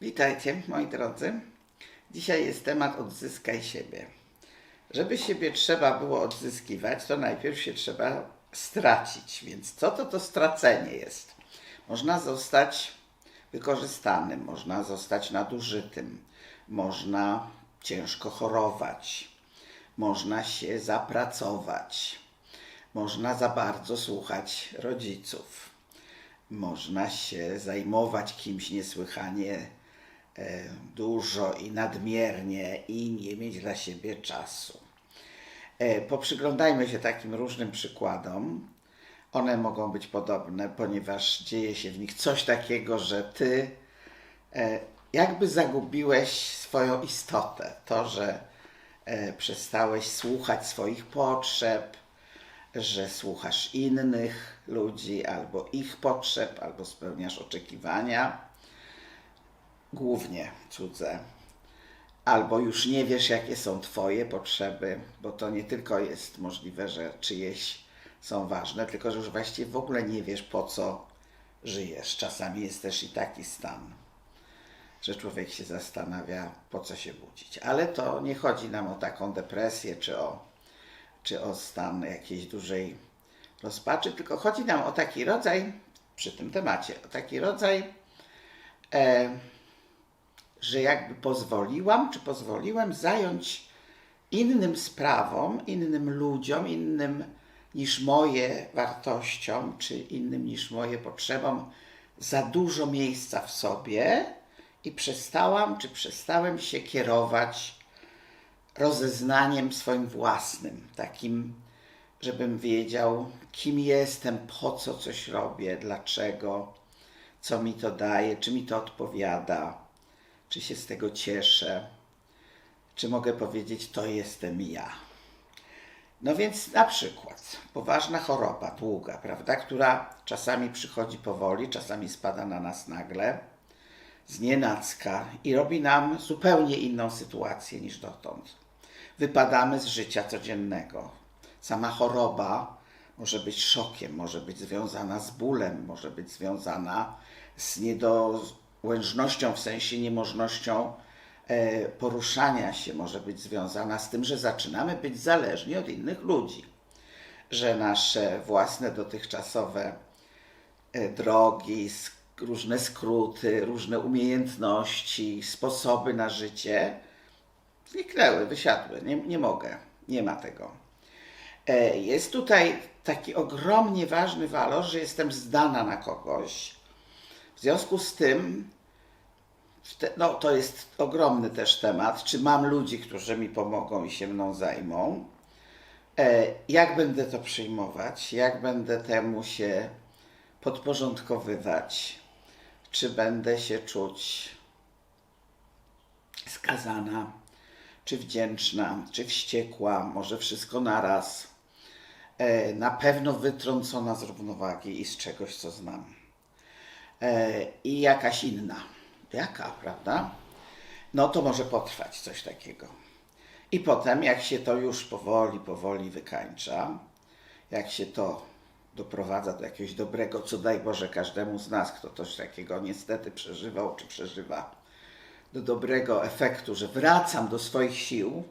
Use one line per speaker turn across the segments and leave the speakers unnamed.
Witajcie, moi drodzy. Dzisiaj jest temat odzyskaj siebie. Żeby siebie trzeba było odzyskiwać, to najpierw się trzeba stracić. Więc co to to stracenie jest? Można zostać wykorzystanym, można zostać nadużytym, można ciężko chorować, można się zapracować, można za bardzo słuchać rodziców można się zajmować kimś niesłychanie dużo i nadmiernie i nie mieć dla siebie czasu. E, poprzyglądajmy się takim różnym przykładom. One mogą być podobne, ponieważ dzieje się w nich coś takiego, że ty e, jakby zagubiłeś swoją istotę. To, że e, przestałeś słuchać swoich potrzeb, że słuchasz innych ludzi albo ich potrzeb, albo spełniasz oczekiwania, głównie cudze, albo już nie wiesz, jakie są Twoje potrzeby, bo to nie tylko jest możliwe, że czyjeś są ważne, tylko że już właściwie w ogóle nie wiesz, po co żyjesz. Czasami jest też i taki stan, że człowiek się zastanawia, po co się budzić. Ale to nie chodzi nam o taką depresję czy o czy o stan jakiejś dużej rozpaczy, tylko chodzi nam o taki rodzaj, przy tym temacie, o taki rodzaj, e, że jakby pozwoliłam, czy pozwoliłem zająć innym sprawom, innym ludziom, innym niż moje wartościom, czy innym niż moje potrzebom, za dużo miejsca w sobie i przestałam, czy przestałem się kierować rozeznaniem swoim własnym, takim, żebym wiedział, kim jestem, po co coś robię, dlaczego, co mi to daje, czy mi to odpowiada, czy się z tego cieszę, czy mogę powiedzieć, to jestem ja. No więc na przykład poważna choroba, długa, prawda, która czasami przychodzi powoli, czasami spada na nas nagle, znienacka i robi nam zupełnie inną sytuację niż dotąd wypadamy z życia codziennego. Sama choroba może być szokiem, może być związana z bólem, może być związana z niedołężnością, w sensie niemożnością e, poruszania się, może być związana z tym, że zaczynamy być zależni od innych ludzi, że nasze własne dotychczasowe e, drogi, różne skróty, różne umiejętności, sposoby na życie zniknęły, wysiadły. Nie, nie mogę, nie ma tego. E, jest tutaj taki ogromnie ważny walor, że jestem zdana na kogoś. W związku z tym, no to jest ogromny też temat, czy mam ludzi, którzy mi pomogą i się mną zajmą. E, jak będę to przyjmować? Jak będę temu się podporządkowywać? Czy będę się czuć skazana? czy wdzięczna, czy wściekła, może wszystko naraz. E, na pewno wytrącona z równowagi i z czegoś, co znam. E, I jakaś inna. Jaka, prawda? No to może potrwać coś takiego. I potem, jak się to już powoli, powoli wykańcza, jak się to doprowadza do jakiegoś dobrego, co daj Boże każdemu z nas, kto coś takiego niestety przeżywał czy przeżywa, do dobrego efektu, że wracam do swoich sił,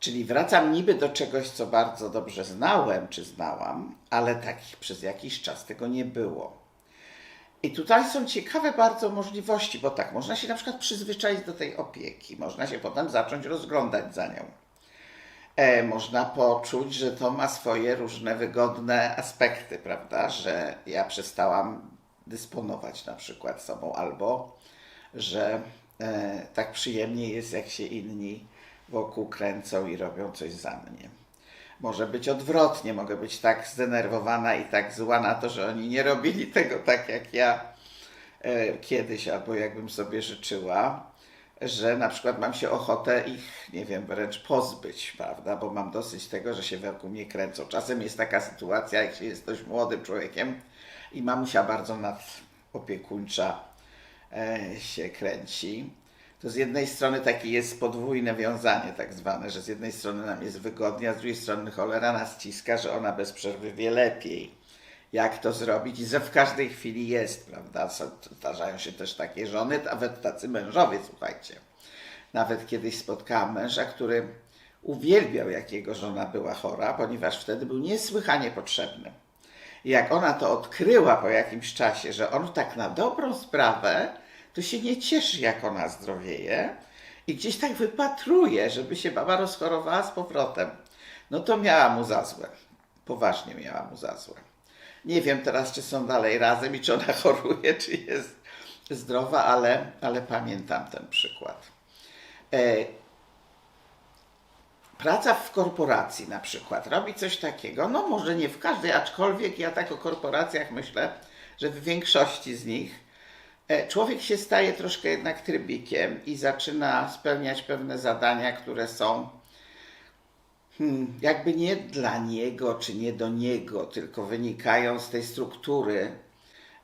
czyli wracam niby do czegoś, co bardzo dobrze znałem czy znałam, ale takich przez jakiś czas tego nie było. I tutaj są ciekawe bardzo możliwości, bo tak, można się na przykład przyzwyczaić do tej opieki, można się potem zacząć rozglądać za nią. E, można poczuć, że to ma swoje różne wygodne aspekty, prawda? Że ja przestałam dysponować na przykład sobą, albo że e, tak przyjemnie jest, jak się inni wokół kręcą i robią coś za mnie. Może być odwrotnie, mogę być tak zdenerwowana i tak zła na to, że oni nie robili tego tak jak ja e, kiedyś, albo jakbym sobie życzyła, że na przykład mam się ochotę ich, nie wiem, wręcz pozbyć, prawda, bo mam dosyć tego, że się wokół mnie kręcą. Czasem jest taka sytuacja, jak się jest dość młodym człowiekiem i mamusia bardzo nadopiekuńcza E, się kręci, to z jednej strony takie jest podwójne wiązanie tak zwane, że z jednej strony nam jest wygodnie, a z drugiej strony cholera nas ściska, że ona bez przerwy wie lepiej jak to zrobić i że w każdej chwili jest, prawda? Zdarzają się też takie żony, nawet tacy mężowie, słuchajcie. Nawet kiedyś spotkałam męża, który uwielbiał, jak jego żona była chora, ponieważ wtedy był niesłychanie potrzebny. I jak ona to odkryła po jakimś czasie, że on tak na dobrą sprawę, to się nie cieszy, jak ona zdrowieje i gdzieś tak wypatruje, żeby się baba rozchorowała z powrotem. No to miała mu za złe. Poważnie miała mu za złe. Nie wiem teraz, czy są dalej razem i czy ona choruje, czy jest zdrowa, ale, ale pamiętam ten przykład. E, Praca w korporacji na przykład robi coś takiego, no może nie w każdej, aczkolwiek ja tak o korporacjach myślę, że w większości z nich człowiek się staje troszkę jednak trybikiem i zaczyna spełniać pewne zadania, które są hmm, jakby nie dla niego czy nie do niego, tylko wynikają z tej struktury,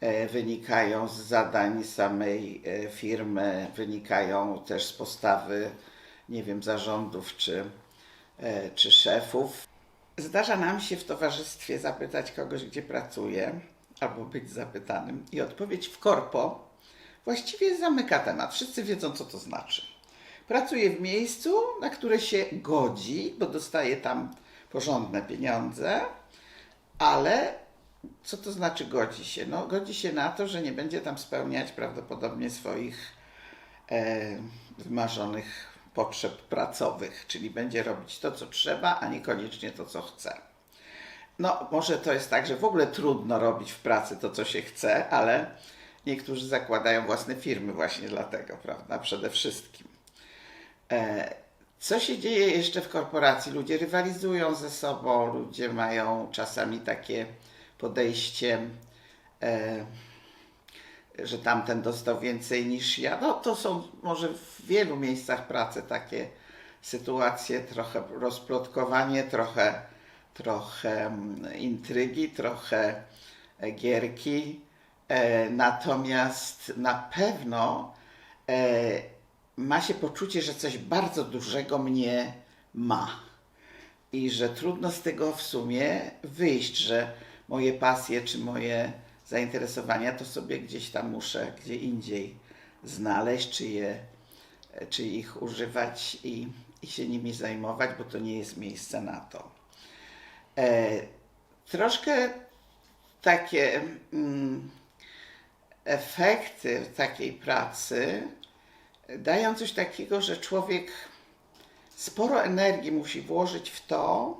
e, wynikają z zadań samej e, firmy, wynikają też z postawy, nie wiem, zarządów czy, e, czy szefów. Zdarza nam się w towarzystwie zapytać kogoś, gdzie pracuje, albo być zapytanym, i odpowiedź w korpo właściwie zamyka temat. Wszyscy wiedzą, co to znaczy. Pracuje w miejscu, na które się godzi, bo dostaje tam porządne pieniądze, ale co to znaczy godzi się? No, godzi się na to, że nie będzie tam spełniać prawdopodobnie swoich e, wymarzonych potrzeb pracowych, czyli będzie robić to, co trzeba, a niekoniecznie to, co chce. No, może to jest tak, że w ogóle trudno robić w pracy to, co się chce, ale niektórzy zakładają własne firmy właśnie dlatego, prawda? Przede wszystkim. E, Co się dzieje jeszcze w korporacji? Ludzie rywalizują ze sobą, ludzie mają czasami takie podejście, e, że tamten dostał więcej niż ja. No to są może w wielu miejscach pracy takie sytuacje, trochę rozplotkowanie, trochę, trochę mm, intrygi, trochę e, gierki. E, Natomiast na pewno e, ma się poczucie, że coś bardzo dużego mnie ma i że trudno z tego w sumie wyjść, że moje pasje czy moje zainteresowania to sobie gdzieś tam muszę gdzie indziej znaleźć, czy, je, czy ich używać i, i się nimi zajmować, bo to nie jest miejsce na to. E, troszkę takie mm, efekty takiej pracy dają coś takiego, że człowiek sporo energii musi włożyć w to,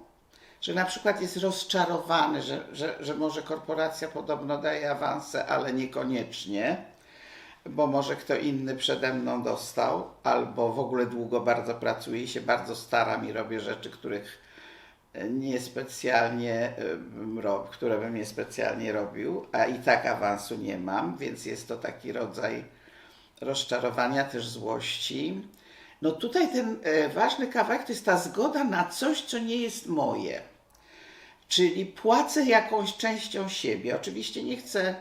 że na przykład jest rozczarowany, że, że, że może korporacja podobno daje awanse, ale niekoniecznie, bo może kto inny przede mną dostał, albo w ogóle długo bardzo pracuję i się bardzo staram i robię rzeczy, których niespecjalnie które bym niespecjalnie robił, a i tak awansu nie mam, więc jest to taki rodzaj rozczarowania, też złości. No tutaj ten e, ważny kawałek to jest ta zgoda na coś, co nie jest moje. Czyli płacę jakąś częścią siebie. Oczywiście nie chcę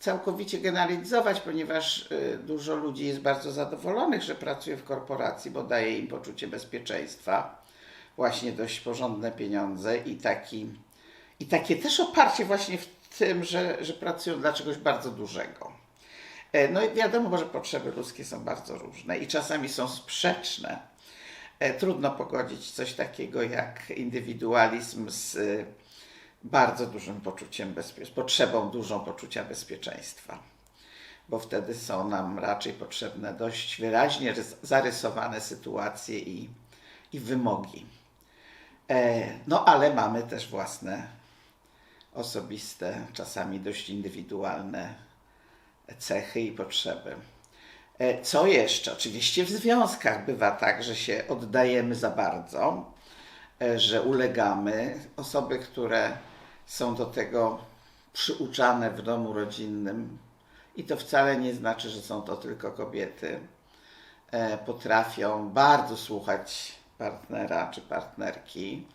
całkowicie generalizować, ponieważ y, dużo ludzi jest bardzo zadowolonych, że pracuje w korporacji, bo daje im poczucie bezpieczeństwa, właśnie dość porządne pieniądze i, taki, i takie też oparcie właśnie w tym, że, że pracują dla czegoś bardzo dużego. E, No i wiadomo, że potrzeby ludzkie są bardzo różne i czasami są sprzeczne. E, Trudno pogodzić coś takiego jak indywidualizm z y, bardzo dużym poczuciem bezpieczeństwa, potrzebą dużą poczucia bezpieczeństwa, bo wtedy są nam raczej potrzebne dość wyraźnie rys- zarysowane sytuacje i, i wymogi. E, No ale mamy też własne, osobiste, czasami dość indywidualne cechy i potrzeby. E, Co jeszcze? Oczywiście w związkach bywa tak, że się oddajemy za bardzo, e, że ulegamy. Osoby, które są do tego przyuczane w domu rodzinnym, i to wcale nie znaczy, że są to tylko kobiety, potrafią bardzo słuchać partnera czy partnerki,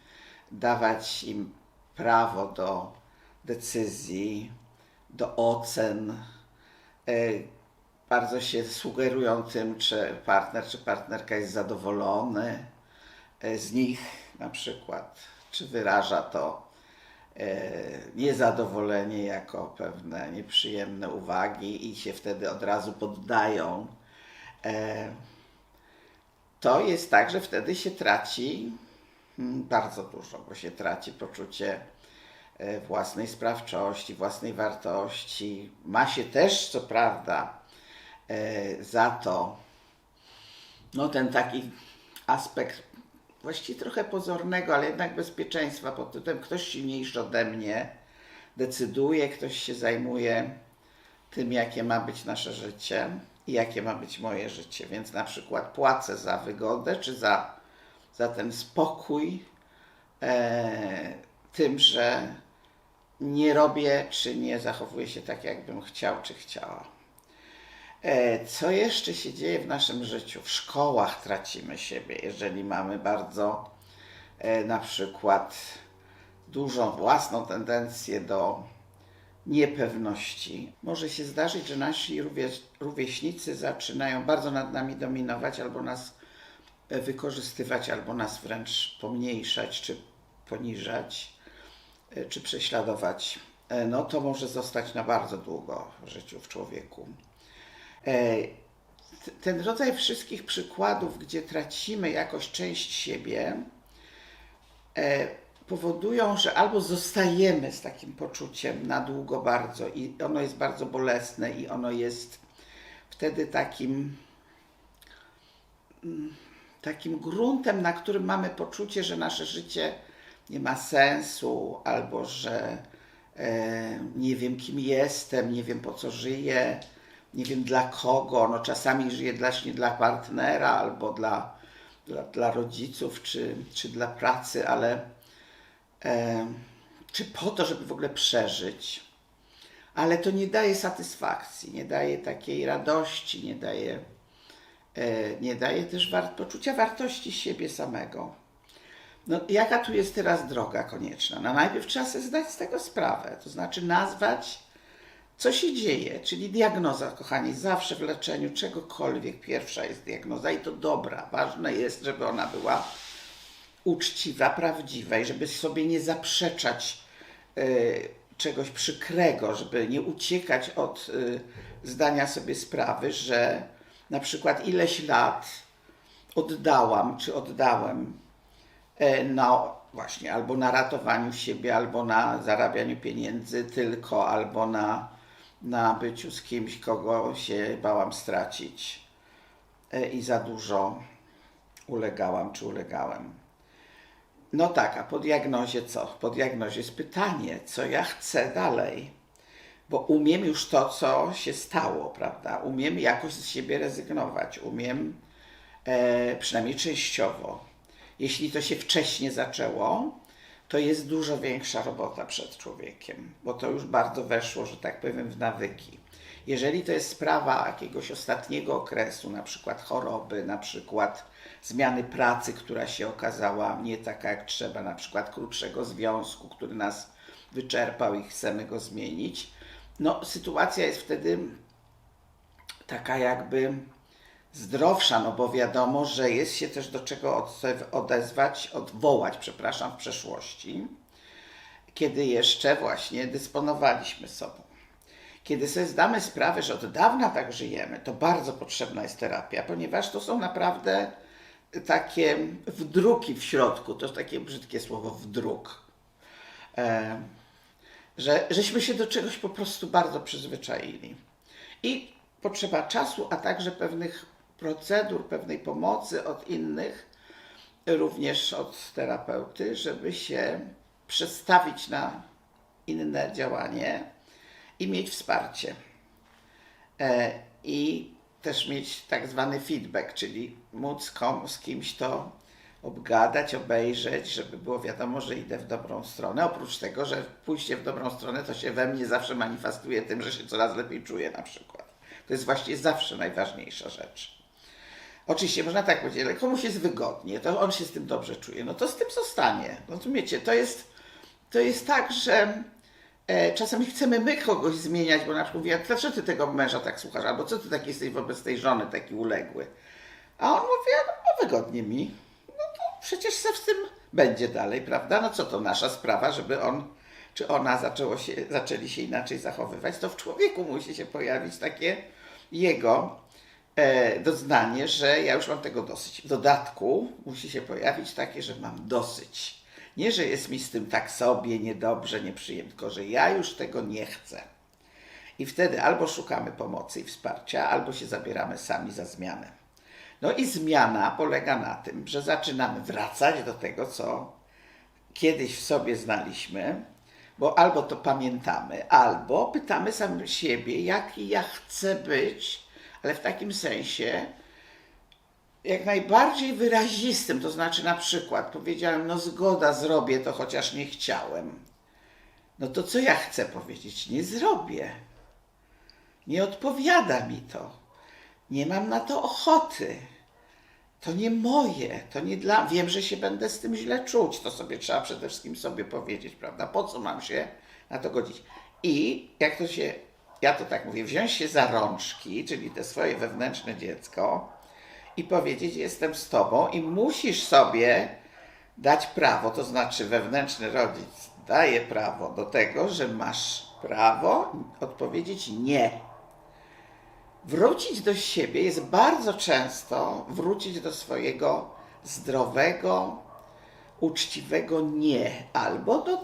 dawać im prawo do decyzji, do ocen, e, bardzo się sugerują tym, czy partner czy partnerka jest zadowolony e, z nich na przykład, czy wyraża to e, niezadowolenie jako pewne nieprzyjemne uwagi i się wtedy od razu poddają. To jest tak, że wtedy się traci mm, bardzo dużo, bo się traci poczucie e, własnej sprawczości, własnej wartości. Ma się też, co prawda, e, za to no ten taki aspekt właściwie trochę pozornego, ale jednak bezpieczeństwa pod tytułem ktoś silniejszy ode mnie decyduje, ktoś się zajmuje tym, jakie ma być nasze życie jakie ma być moje życie. Więc na przykład płacę za wygodę czy za, za ten spokój e, tym, że nie robię czy nie zachowuję się tak, jakbym chciał czy chciała. E, Co jeszcze się dzieje w naszym życiu? W szkołach tracimy siebie, jeżeli mamy bardzo e, na przykład dużą własną tendencję do niepewności. Może się zdarzyć, że nasi rówieś- rówieśnicy zaczynają bardzo nad nami dominować albo nas e, wykorzystywać, albo nas wręcz pomniejszać czy poniżać, e, czy prześladować. E, No to może zostać na bardzo długo w życiu w człowieku. Ten rodzaj wszystkich przykładów, gdzie tracimy jakoś część siebie, powodują, że albo zostajemy z takim poczuciem na długo bardzo i ono jest bardzo bolesne i ono jest wtedy takim mm, takim gruntem, na którym mamy poczucie, że nasze życie nie ma sensu, albo że e, nie wiem, kim jestem, nie wiem po co żyję, nie wiem dla kogo. No, czasami żyję właśnie dla partnera, albo dla, dla, dla rodziców, czy, czy dla pracy, ale czy po to, żeby w ogóle przeżyć. Ale to nie daje satysfakcji, nie daje takiej radości, nie daje, e, nie daje też war- poczucia wartości siebie samego. No, jaka tu jest teraz droga konieczna? No, najpierw trzeba sobie zdać z tego sprawę, to znaczy nazwać, co się dzieje, czyli diagnoza, kochani, zawsze w leczeniu czegokolwiek pierwsza jest diagnoza i to dobra. Ważne jest, żeby ona była uczciwa, prawdziwa i żeby sobie nie zaprzeczać y, czegoś przykrego, żeby nie uciekać od y, zdania sobie sprawy, że na przykład ileś lat oddałam czy oddałem e, na właśnie albo na ratowaniu siebie, albo na zarabianiu pieniędzy tylko, albo na, na byciu z kimś, kogo się bałam stracić i za dużo ulegałam czy ulegałem. No tak, a po diagnozie co? Po diagnozie jest pytanie, co ja chcę dalej. Bo umiem już to, co się stało, prawda? Umiem jakoś z siebie rezygnować, umiem e, przynajmniej częściowo. Jeśli to się wcześniej zaczęło, to jest dużo większa robota przed człowiekiem, bo to już bardzo weszło, że tak powiem, w nawyki. Jeżeli to jest sprawa jakiegoś ostatniego okresu, na przykład choroby, na przykład zmiany pracy, która się okazała nie taka jak trzeba, na przykład krótszego związku, który nas wyczerpał i chcemy go zmienić, no sytuacja jest wtedy taka jakby zdrowsza, no bo wiadomo, że jest się też do czego odezwać, odwołać, przepraszam, w przeszłości, kiedy jeszcze właśnie dysponowaliśmy sobą. Kiedy sobie zdamy sprawę, że od dawna tak żyjemy, to bardzo potrzebna jest terapia, ponieważ to są naprawdę takie wdruki w środku, to jest takie brzydkie słowo wdruk, e, że żeśmy się do czegoś po prostu bardzo przyzwyczaili. I potrzeba czasu, a także pewnych procedur, pewnej pomocy od innych, również od terapeuty, żeby się przestawić na inne działanie i mieć wsparcie. E, I też mieć tak zwany feedback, czyli móc komu, z kimś to obgadać, obejrzeć, żeby było wiadomo, że idę w dobrą stronę. Oprócz tego, że pójście w dobrą stronę to się we mnie zawsze manifestuje tym, że się coraz lepiej czuję na przykład. To jest właściwie zawsze najważniejsza rzecz. Oczywiście można tak powiedzieć, ale komuś jest wygodnie, to on się z tym dobrze czuje, no to z tym zostanie. Rozumiecie, to jest, to jest tak, że czasami chcemy my kogoś zmieniać, bo na przykład mówię, dlaczego ty tego męża tak słuchasz, albo co ty taki jesteś wobec tej żony taki uległy. A on mówi, no wygodnie mi, no to przecież se z tym będzie dalej, prawda? No co to nasza sprawa, żeby on czy ona zaczęło się, zaczęli się inaczej zachowywać, to w człowieku musi się pojawić takie jego e, doznanie, że ja już mam tego dosyć. W dodatku musi się pojawić takie, że mam dosyć. Nie, że jest mi z tym tak sobie, niedobrze, nieprzyjemnie, tylko że ja już tego nie chcę. I wtedy albo szukamy pomocy i wsparcia, albo się zabieramy sami za zmianę. No i zmiana polega na tym, że zaczynamy wracać do tego, co kiedyś w sobie znaliśmy, bo albo to pamiętamy, albo pytamy sami siebie, jaki ja chcę być, ale w takim sensie jak najbardziej wyrazistym, to znaczy na przykład powiedziałem, no zgoda, zrobię to, chociaż nie chciałem. No to co ja chcę powiedzieć? Nie zrobię. Nie odpowiada mi to. Nie mam na to ochoty. To nie moje, to nie dla. Wiem, że się będę z tym źle czuć. To sobie trzeba przede wszystkim sobie powiedzieć, prawda? Po co mam się na to godzić? I jak to się, ja to tak mówię, wziąć się za rączki, czyli te swoje wewnętrzne dziecko i powiedzieć: Jestem z tobą, i musisz sobie dać prawo, to znaczy wewnętrzny rodzic daje prawo do tego, że masz prawo odpowiedzieć nie. Wrócić do siebie jest bardzo często wrócić do swojego zdrowego, uczciwego nie, albo do,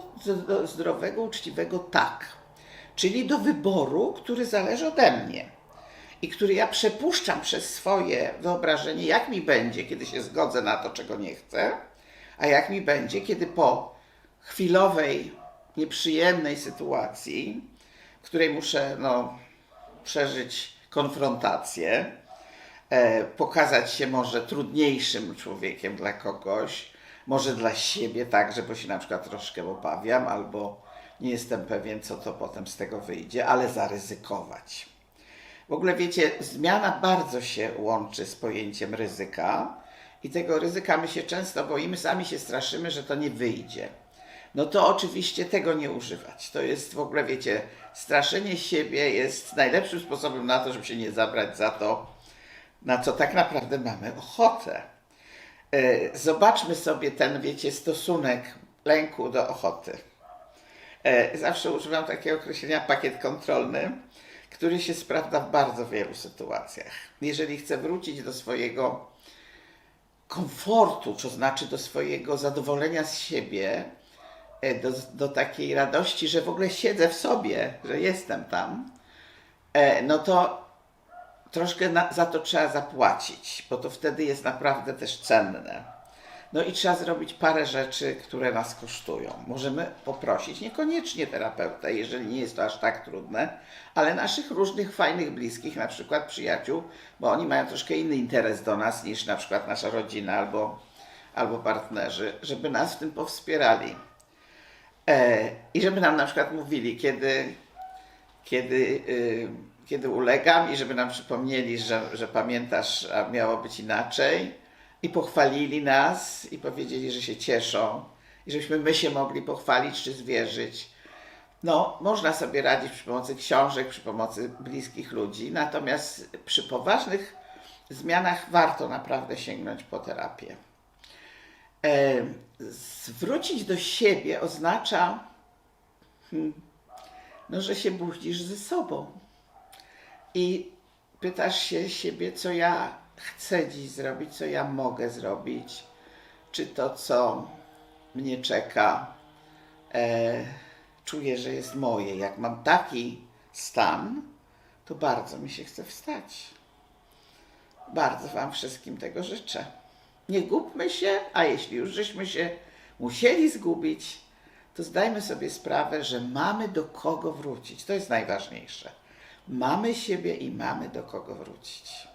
do zdrowego, uczciwego tak. Czyli do wyboru, który zależy ode mnie i który ja przepuszczam przez swoje wyobrażenie, jak mi będzie, kiedy się zgodzę na to, czego nie chcę, a jak mi będzie, kiedy po chwilowej, nieprzyjemnej sytuacji, w której muszę no, przeżyć konfrontację, e, pokazać się może trudniejszym człowiekiem dla kogoś, może dla siebie także, bo się na przykład troszkę obawiam, albo nie jestem pewien, co to potem z tego wyjdzie, ale zaryzykować. W ogóle wiecie, zmiana bardzo się łączy z pojęciem ryzyka i tego ryzyka my się często boimy, sami się straszymy, że to nie wyjdzie. No to oczywiście tego nie używać. To jest w ogóle, wiecie, straszenie siebie jest najlepszym sposobem na to, żeby się nie zabrać za to, na co tak naprawdę mamy ochotę. E, Zobaczmy sobie ten, wiecie, stosunek lęku do ochoty. E, Zawsze używam takiego określenia pakiet kontrolny, który się sprawdza w bardzo wielu sytuacjach. Jeżeli chcę wrócić do swojego komfortu, to znaczy do swojego zadowolenia z siebie, e, do, do takiej radości, że w ogóle siedzę w sobie, że jestem tam, e, no to troszkę na, za to trzeba zapłacić, bo to wtedy jest naprawdę też cenne. No i trzeba zrobić parę rzeczy, które nas kosztują. Możemy poprosić, niekoniecznie terapeutę, jeżeli nie jest to aż tak trudne, ale naszych różnych fajnych bliskich, na przykład przyjaciół, bo oni mają troszkę inny interes do nas niż na przykład nasza rodzina albo, albo partnerzy, żeby nas w tym powspierali. E, I żeby nam na przykład mówili, kiedy, kiedy, y, kiedy ulegam i żeby nam przypomnieli, że, że pamiętasz, a miało być inaczej i pochwalili nas i powiedzieli, że się cieszą i żebyśmy my się mogli pochwalić czy zwierzyć. No, można sobie radzić przy pomocy książek, przy pomocy bliskich ludzi, natomiast przy poważnych zmianach warto naprawdę sięgnąć po terapię. E, zwrócić do siebie oznacza, hmm, no, że się budzisz ze sobą i pytasz się siebie, co ja chcę dziś zrobić, co ja mogę zrobić, czy to, co mnie czeka, e, czuję, że jest moje. Jak mam taki stan, to bardzo mi się chce wstać. Bardzo Wam wszystkim tego życzę. Nie gubmy się, a jeśli już żeśmy się musieli zgubić, to zdajmy sobie sprawę, że mamy do kogo wrócić. To jest najważniejsze. Mamy siebie i mamy do kogo wrócić.